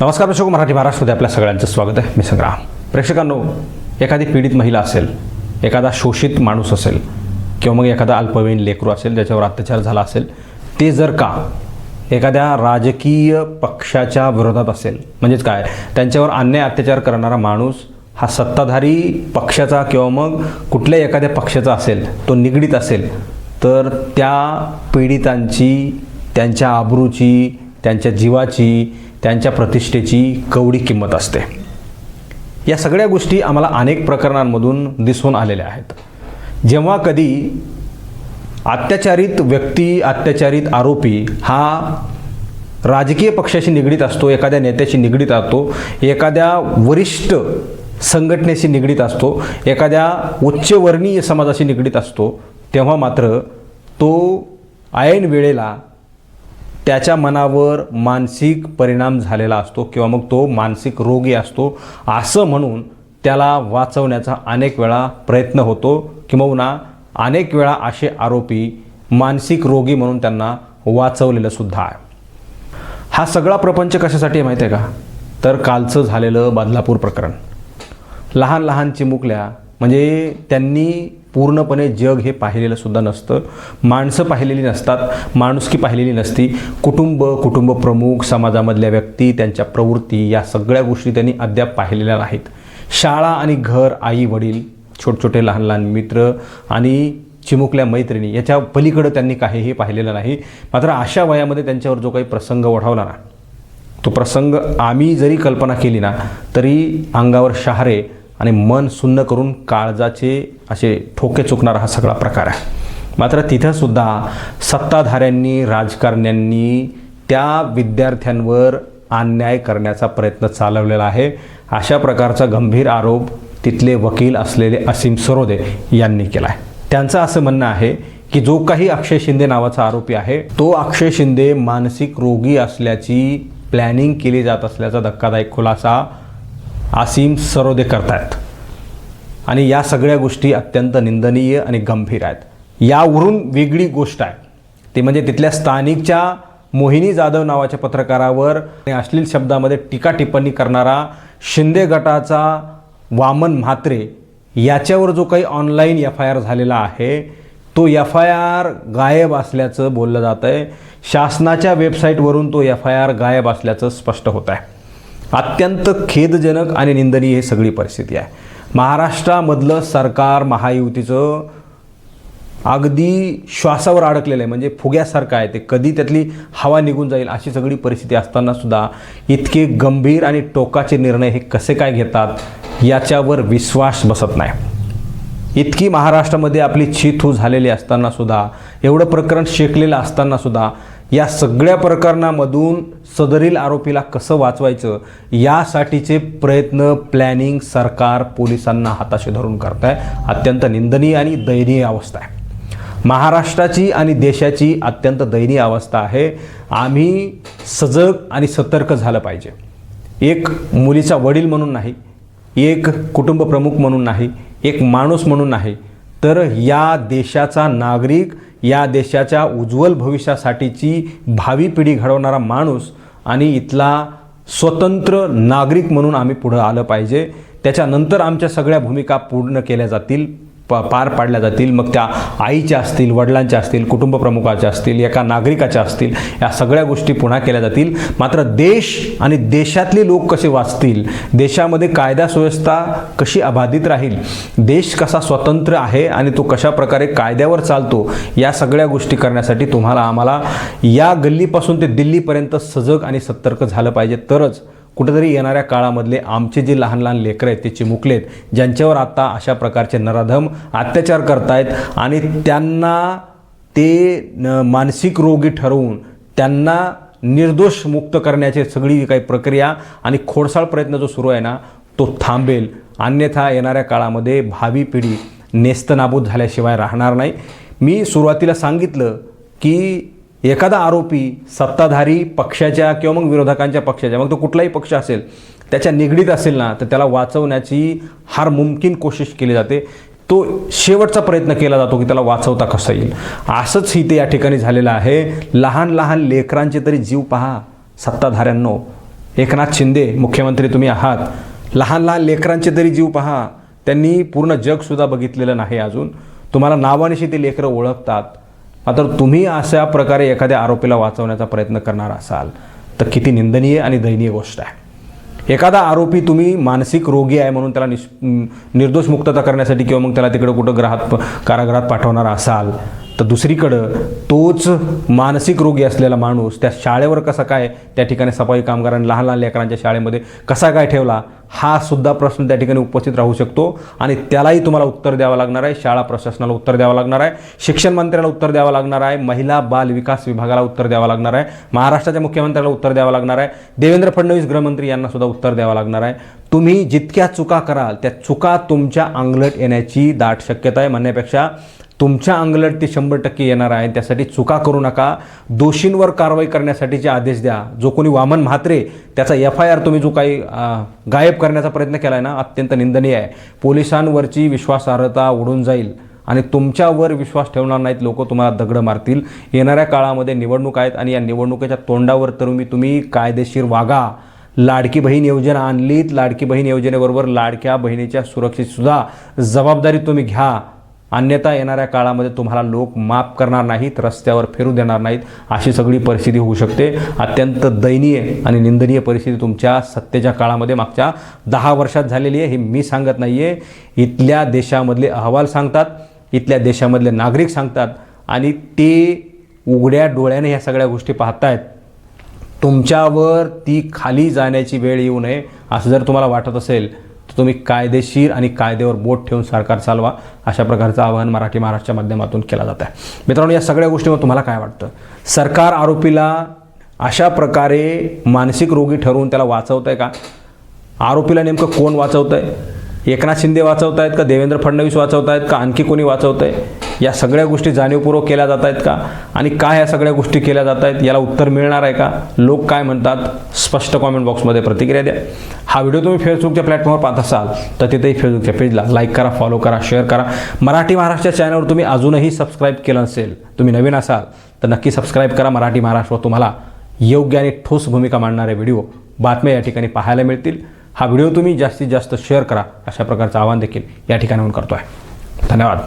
नमस्कार प्रेक्षक मराठी महाराष्ट्रमध्ये आपल्या सगळ्यांचं स्वागत आहे. मी संग्राम. प्रेक्षकांनो एखादी पीडित महिला असेल एखादा शोषित माणूस असेल किंवा मग एखादा अल्पवयीन लेकरू असेल ज्याच्यावर अत्याचार झाला असेल ते जर का एखाद्या राजकीय पक्षाच्या विरोधात असेल म्हणजेच काय? त्यांच्यावर अन्याय अत्याचार करणारा माणूस हा सत्ताधारी पक्षाचा किंवा मग कुठल्याही एखाद्या पक्षाचा असेल तो निगडीत असेल तर त्या पीडितांची त्यांच्या आबरूची त्यांच्या जीवाची त्यांच्या प्रतिष्ठेची कवडी किंमत असते. या सगळ्या गोष्टी आम्हाला अनेक प्रकरणांमधून दिसून आलेल्या आहेत. जेव्हा कधी अत्याचारित व्यक्ती अत्याचारित आरोपी हा राजकीय पक्षाशी निगडीत असतो एखाद्या नेत्याशी निगडीत असतो एखाद्या वरिष्ठ संघटनेशी निगडीत असतो एखाद्या उच्चवर्णीय समाजाशी निगडीत असतो तेव्हा मात्र तो ऐन वेळेला त्याच्या मनावर मानसिक परिणाम झालेला असतो किंवा मग तो मानसिक रोगी असतो. असं म्हणून त्याला वाचवण्याचा अनेक वेळा प्रयत्न होतो. किंबहुना अनेक वेळा असे आरोपी मानसिक रोगी म्हणून त्यांना वाचवलेलं सुद्धा आहे. हा सगळा प्रपंच कशासाठी आहे माहिती आहे का? तर कालचं झालेलं बदलापूर प्रकरण. लहान लहान चिमुकल्या म्हणजे त्यांनी पूर्णपणे जग हे पाहिलेलं सुद्धा नसतं. माणसं पाहिलेली नसतात माणुसकी पाहिलेली नसती. कुटुंब कुटुंब प्रमुख समाजामधल्या व्यक्ती त्यांच्या प्रवृत्ती या सगळ्या गोष्टी त्यांनी अद्याप पाहिलेल्या नाहीत. शाळा आणि घर आई वडील छोटे छोटे लहान लहान मित्र आणि चिमुकल्या मैत्रिणी याच्या पलीकडं त्यांनी काहीही पाहिलेलं नाही. मात्र अशा वयामध्ये त्यांच्यावर जो काही प्रसंग ओढावला ना तो प्रसंग आम्ही जरी कल्पना केली ना तरी अंगावर शहारे आणि मन सुन्न करून काळजाचे असे ठोके चुकणारा हा सगळा प्रकार आहे. मात्र तिथंसुद्धा सत्ताधाऱ्यांनी राजकारण्यांनी त्या विद्यार्थ्यांवर अन्याय करण्याचा प्रयत्न चालवलेला आहे. अशा प्रकारचा गंभीर आरोप तिथले वकील असलेले असीम सरोदे यांनी केला आहे त्यांचं असं म्हणणं आहे की जो काही अक्षय शिंदे नावाचा आरोपी आहे तो अक्षय शिंदे मानसिक रोगी असल्याची प्लॅनिंग केली जात असल्याचा धक्कादायक खुलासा आसीम सरोदे करतायत. आणि या सगळ्या गोष्टी अत्यंत निंदनीय आणि गंभीर आहेत. यावरून वेगळी गोष्ट आहे. ती म्हणजे तिथल्या स्थानिकच्या मोहिनी जाधव नावाच्या पत्रकारावर अश्लील शब्दामध्ये टीका टिप्पणी करणारा शिंदे गटाचा वामन म्हात्रे याच्यावर जो काही ऑनलाईन एफ आय आर झालेला आहे तो एफ आय आर गायब असल्याचं बोललं जातं आहे शासनाच्या वेबसाईटवरून तो एफ आय आर गायब असल्याचं स्पष्ट होत आहे अत्यंत खेदजनक आणि निंदनीय ही सगळी परिस्थिती आहे. महाराष्ट्रामधलं सरकार महायुतीचं अगदी श्वासावर अडकलेलं आहे. म्हणजे फुग्यासारखं आहे ते. कधी त्यातली हवा निघून जाईल अशी सगळी परिस्थिती असताना सुद्धा इतके गंभीर आणि टोकाचे निर्णय हे कसे काय घेतात याच्यावर विश्वास बसत नाही. इतकी महाराष्ट्रामध्ये आपली छिथू झालेली असताना सुद्धा एवढं प्रकरण शेकलेलं असताना सुद्धा या सगळ्या प्रकरणामधून सदरील आरोपीला कसं वाचवायचं यासाठीचे प्रयत्न प्लॅनिंग सरकार पोलिसांना हाताशी धरून करत आहे अत्यंत निंदनीय आणि दयनीय अवस्था आहे. महाराष्ट्राची आणि देशाची अत्यंत दयनीय अवस्था आहे. आम्ही सजग आणि सतर्क झालं पाहिजे. एक मुलीचा वडील म्हणून नाही एक कुटुंब प्रमुख म्हणून नाही एक माणूस म्हणून नाही तर या देशाचा नागरिक या देशाच्या उज्ज्वल भविष्यासाठीची भावी पिढी घडवणारा माणूस आणि इथला स्वतंत्र नागरिक म्हणून आम्ही पुढं आलं पाहिजे. त्याच्यानंतर आमच्या सगळ्या भूमिका पूर्ण केल्या जातील. पार पाडल्या जातील. मग त्या आईच्या असतील वडिलांच्या असतील कुटुंब प्रमुखाच्या असतील एका नागरिकाच्या असतील या सगळ्या गोष्टी पुन्हा केल्या जातील. मात्र देश आणि देशातले लोक कसे वाचतील? देशामध्ये कायदा सुव्यवस्था कशी अबाधित राहील? देश कसा स्वतंत्र आहे आणि तो कशा प्रकारे कायद्यावर चालतो? या सगळ्या गोष्टी करण्यासाठी तुम्हाला आम्हाला या गल्लीपासून ते दिल्लीपर्यंत सजग आणि सतर्क झालं पाहिजे. तरच कुठेतरी येणाऱ्या काळामधले आमचे जे लहान लहान लेकरं आहेत ते चिमुकलेत ज्यांच्यावर आता अशा प्रकारचे नराधम अत्याचार करतायत आणि त्यांना ते मानसिक रोगी ठरवून त्यांना निर्दोष मुक्त करण्याची सगळी काही प्रक्रिया आणि खोडसाळ प्रयत्न जो सुरू आहे ना तो थांबेल. अन्यथा येणाऱ्या काळामध्ये भावी पिढी नेस्तनाबूत झाल्याशिवाय राहणार नाही. मी सुरुवातीला सांगितलं की एखादा आरोपी सत्ताधारी पक्षाच्या किंवा मग विरोधकांच्या पक्षाच्या मग तो कुठलाही पक्ष असेल त्याच्या निगडीत असेल ना तर त्याला वाचवण्याची हार मुमकिन कोशिश केली जाते. तो शेवटचा प्रयत्न केला जातो की त्याला वाचवता कसं येईल. असंच इथे या ठिकाणी झालेलं आहे. लहान लहान लेकरांचे तरी जीव पहा सत्ताधाऱ्यांनो. एकनाथ शिंदे मुख्यमंत्री तुम्ही आहात. लहान लहान लेकरांचे तरी जीव पहा. त्यांनी पूर्ण जगसुद्धा बघितलेलं नाही अजून. तुम्हाला नावानिशी ते लेकरं ओळखतात. मात्र तुम्ही अशा प्रकारे एखाद्या आरोपीला वाचवण्याचा प्रयत्न करणार असाल तर किती निंदनीय आणि दयनीय गोष्ट आहे. एखादा आरोपी तुम्ही मानसिक रोगी आहे म्हणून त्याला निश निर्दोष मुक्तता करण्यासाठी किंवा मग त्याला तिकडं कुठं ग्राहात कारागृहात पाठवणार असाल तर दुसरीकडं तोच मानसिक रोगी असलेला माणूस त्या शाळेवर कसा काय त्या ठिकाणी सफाई कामगारांनी लहान लहान लेकरांच्या शाळेमध्ये कसा काय ठेवला हा सुद्धा प्रश्न त्या ठिकाणी उपस्थित राहू शकतो. आणि त्यालाही तुम्हाला उत्तर द्यावं लागणार आहे. शाळा प्रशासनाला उत्तर द्यावं लागणार आहे. शिक्षण मंत्र्याला उत्तर द्यावं लागणार आहे. महिला बाल विकास विभागाला उत्तर द्यावं लागणार आहे. महाराष्ट्राच्या मुख्यमंत्र्याला उत्तर द्यावं लागणार आहे. देवेंद्र फडणवीस गृहमंत्री यांना सुद्धा उत्तर द्यावं लागणार आहे. तुम्ही जितक्या चुका कराल त्या चुका तुमच्या अंगलट येण्याची दाट शक्यता आहे म्हणण्यापेक्षा तुमच्या अंगलट ती शंभर टक्के येणार आहे. त्यासाठी चुका करू नका. दोषींवर कारवाई करण्यासाठीचे आदेश द्या. जो कोणी वामन म्हात्रे त्याचा एफ आय आर तुम्ही जो काही गायब करण्याचा प्रयत्न केला आहे ना अत्यंत निंदनीय आहे. पोलिसांवरची विश्वासार्हता उडून जाईल आणि तुमच्यावर विश्वास ठेवणार नाहीत लोक तुम्हाला दगडं मारतील. येणाऱ्या काळामध्ये निवडणूक आहेत आणि या निवडणुकीच्या तोंडावर तर मी तुम्ही कायदेशीर वागा. लाडकी बहीण योजना आणलीत. लाडकी बहीण योजनेबरोबर लाडक्या बहिणीच्या सुरक्षेचीसुद्धा जबाबदारी तुम्ही घ्या. अन्यथा येणाऱ्या काळामध्ये तुम्हाला लोक माफ करणार नाहीत रस्त्यावर फिरू देणार नाहीत अशी सगळी परिस्थिती होऊ शकते. अत्यंत दयनीय आणि निंदनीय परिस्थिती तुमच्या सत्तेच्या काळामध्ये मागच्या दहा वर्षात झालेली आहे हे मी सांगत नाही आहे इथल्या देशामधले अहवाल सांगतात इथल्या देशामधले नागरिक सांगतात आणि ते उघड्या डोळ्याने ह्या सगळ्या गोष्टी पाहतायत. तुमच्यावर ती खाली जाण्याची वेळ येऊ नये असं जर तुम्हाला वाटत असेल तर तुम्ही कायदेशीर आणि कायद्यावर बोट ठेवून सरकार चालवा अशा प्रकारचं आवाहन मराठी महाराष्ट्राच्या माध्यमातून केलं जात आहे. मित्रांनो या सगळ्या गोष्टीवर तुम्हाला काय वाटतं? सरकार आरोपीला अशा प्रकारे मानसिक रोगी ठरवून त्याला वाचवत आहे का? आरोपीला नेमकं कोण वाचवत आहे एकनाथ शिंदे वाचवत आहेत का? देवेंद्र फडणवीस वाचवत आहेत का? आणखी कोणी वाचवत आहे या सगळ्या गोष्टी जाणीवपूर्वक केल्या जात आहेत का? आणि काय या सगळ्या गोष्टी केल्या जात आहेत? याला उत्तर मिळणार आहे का? लोक काय म्हणतात? स्पष्ट कॉमेंट बॉक्समध्ये प्रतिक्रिया द्या. हा व्हिडिओ तुम्ही फेसबुकच्या प्लॅटफॉर्मवर पाहत असाल तर तिथेही फेसबुकच्या पेजला लाईक करा फॉलो करा शेअर करा. मराठी महाराष्ट्र चॅनलवर तुम्ही अजूनही सबस्क्राईब केलं नसेल तुम्ही नवीन असाल तर नक्की सबस्क्राईब करा. मराठी महाराष्ट्रावर तुम्हाला योग्य आणि ठोस भूमिका मांडणारे व्हिडिओ बातम्या या ठिकाणी पाहायला मिळतील. हा व्हिडिओ तुम्ही जास्तीत जास्त शेअर करा अशा प्रकारचं आवाहन देखील या ठिकाणाहून करतो आहे धन्यवाद.